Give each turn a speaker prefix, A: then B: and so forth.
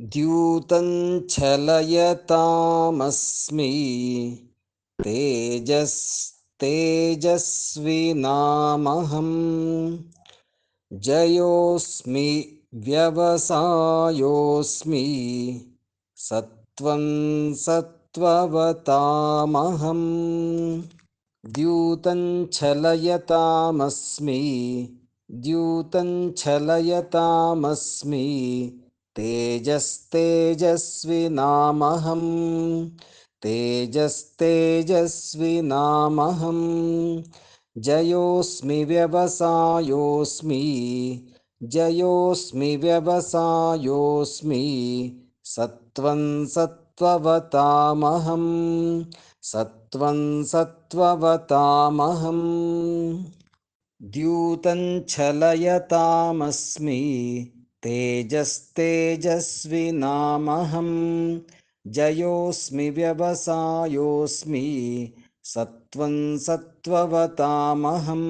A: द्यूतं चलयतामस्मि तेजस्तेजस्विनामहम् जयोऽस्मि व्यवसायोऽस्मि सत्त्वं सत्त्ववतामहम् द्यूतं चलयतामस्मि तेजस्तेजस्विनामहम् तेजस्तेजस्विनामहम् जयोऽस्मि व्यवसायोऽस्मि जयोऽस्मि व्यवसायोऽस्मि सत्त्वं सत्त्ववतामहम् सत्त्वं सत्त्ववतामहम् द्यूतं चलयतामस्मि तेजस्तेजस्विनामहम् जयोऽस्मि व्यवसायोऽस्मि सत्त्वं सत्त्ववतामहम्